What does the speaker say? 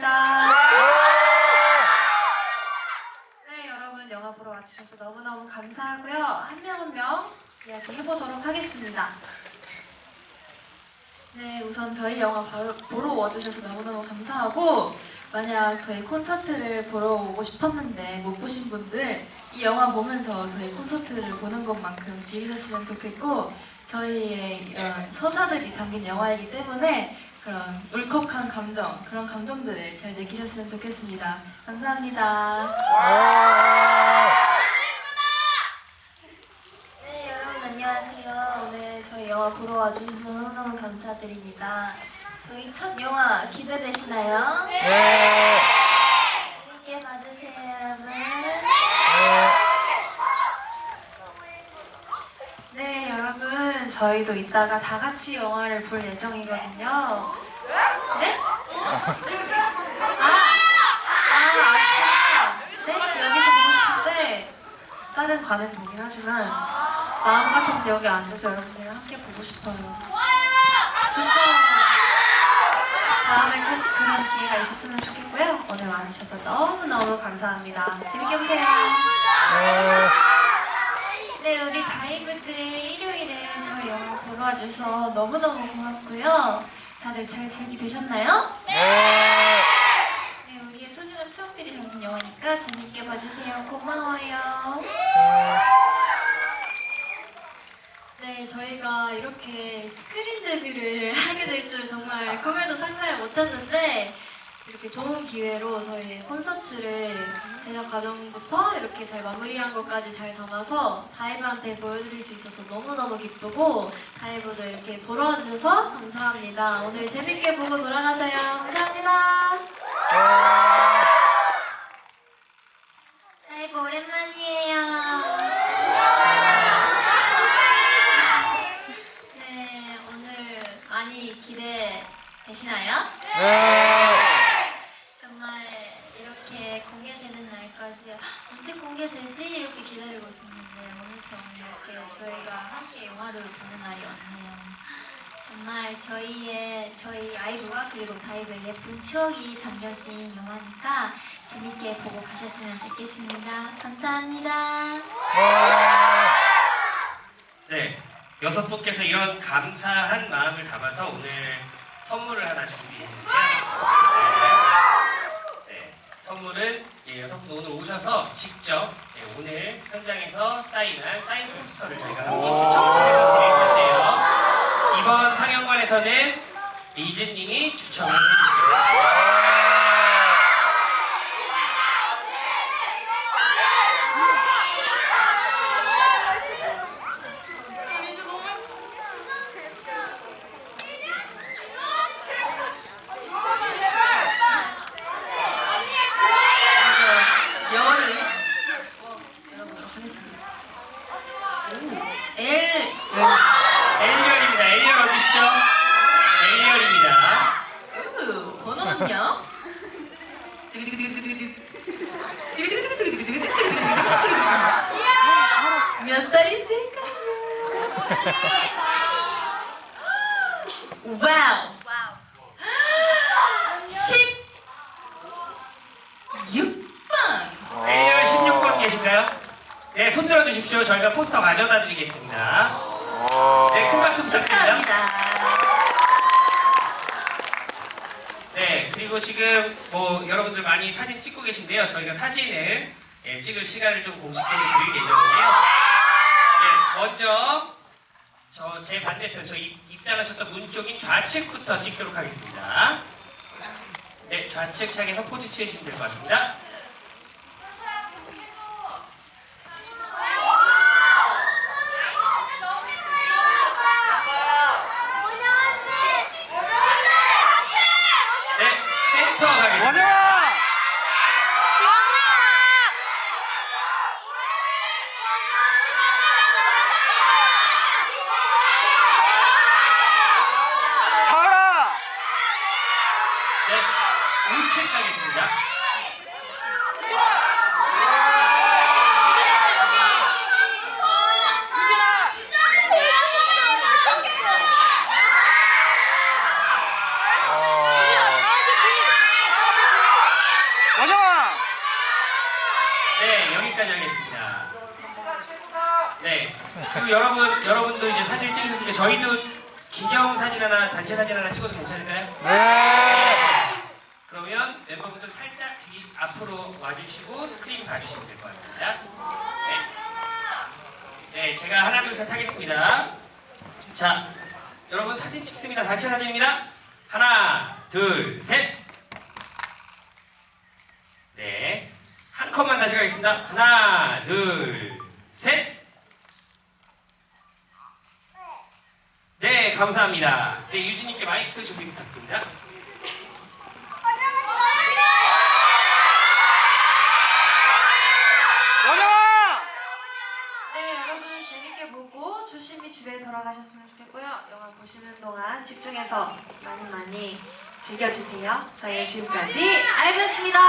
감사합니다. 네, 여러분 영화 보러 와주셔서 너무너무 감사하고요. 한 명 한 명 이야기 해보도록 하겠습니다. 네, 우선 저희 영화 보러 와주셔서 너무너무 감사하고 만약 저희 콘서트를 보러 오고 싶었는데 못 보신 분들 이 영화 보면서 저희 콘서트를 보는 것만큼 즐기셨으면 좋겠고 저희의 이런 서사들이 담긴 영화이기 때문에 그런 울컥한 감정, 그런 감정들을 잘 느끼셨으면 좋겠습니다. 감사합니다. 네, 여러분 안녕하세요. 오늘 저희 영화 보러 와주셔서 너무너무 감사드립니다. 저희 첫 영화 기대되시나요? 네. 재밌게 봐주세요, 여러분. 네, 저희도 이따가 다 같이 영화를 볼 예정이거든요. 네? 아, 아, 아쉽죠? 네, 여기서 보고 싶은데 다른 관에서 보긴 하지만 마음 같아서 여기 앉아서 여러분들이랑 함께 보고 싶어요. 좋죠? 다음에 꼭 그런 기회가 있었으면 좋겠고요. 오늘 와주셔서 너무너무 감사합니다. 재밌게 보세요. 네, 우리 다이브들 일요일에 저희 영화 보러 와줘서 너무너무 고맙고요. 다들 잘 즐기되셨나요? 네, 우리의 소중한 추억들이 담긴 영화니까 재밌게 봐주세요. 고마워요. 네, 저희가 이렇게 스크린 데뷔를 하게 될 줄 정말 꿈에도 상상을 못했는데 이렇게 좋은 기회로 저희 콘서트를 제작 과정부터 이렇게 잘 마무리한 것까지 잘 담아서 다이브한테 보여드릴 수 있어서 너무너무 기쁘고 다이브도 이렇게 보러 와주셔서 감사합니다. 오늘 재밌게 보고 돌아가세요. 감사합니다. 다이브 오랜만이에요. 네, 오늘 많이 기대되시나요? 정말 이렇게 공개되는 날까지 언제 공개되지? 이렇게 기다리고 있었는데 어느새 이렇게 저희가 함께 영화를 보는 날이 왔네요. 정말 저희의 저희 아이브와 그리고 다이브의 예쁜 추억이 담겨진 영화니까 재밌게 보고 가셨으면 좋겠습니다. 감사합니다. 네, 여섯 분께서 이런 감사한 마음을 담아서 오늘 선물을 하나 준비했는데요. 선물은 예, 여섯 분 오늘 오셔서 직접 예, 오늘 현장에서 사인한 사인 포스터를 저희가 한번 추첨해서 드릴 텐데요. 이번 상영관에서는 이즈님이 추첨을 해주시겠습니다. 먼저 열을 열어보도록 하겠습니다. 오, L 열. L열입니다. L열 어디시죠? L열입니다. 우, 번호는요? 몇 자리 있을까요? 와우! 16번! L열 16번 계신가요? 네, 손 들어주십시오. 저희가 포스터 가져다 드리겠습니다. 네, 큰 박수 부탁드립니다. 축하합니다. 네, 그리고 지금 뭐 여러분들 많이 사진 찍고 계신데요. 저희가 사진을 예, 찍을 시간을 좀 공식적으로 드릴 예정인데요. 네, 먼저 저 제 반대편, 저 입, 입장하셨던 문 쪽인 좌측부터 찍도록 하겠습니다. 네, 좌측 향해서 포즈 취해주시면 될 것 같습니다. 네, 센터 가겠습니다. 네, 우측 가겠습니다. 네, 여기까지 하겠습니다. 네. 그리고 여러분, 여러분도 이제 사진을 찍으셨으니까 저희도 기념 사진 하나, 단체 사진 하나 찍어도 괜찮을까요? 네. 그러면 멤버분들 살짝 뒤 앞으로 와주시고 스크린 봐주시면 될 것 같습니다. 네. 네, 제가 하나 둘 셋 하겠습니다. 자, 여러분 사진 찍습니다. 단체 사진입니다. 하나, 둘, 셋. 네, 한 컷만 다시 가겠습니다. 하나, 둘, 셋. 네, 감사합니다. 네, 유진님께 마이크 준비 부탁드립니다. 네, 여러분 재밌게 보고 조심히 집에 돌아가셨으면 좋겠고요. 영화 보시는 동안 집중해서 많이 많이 즐겨주세요. 저희 지금까지 알겠습니다.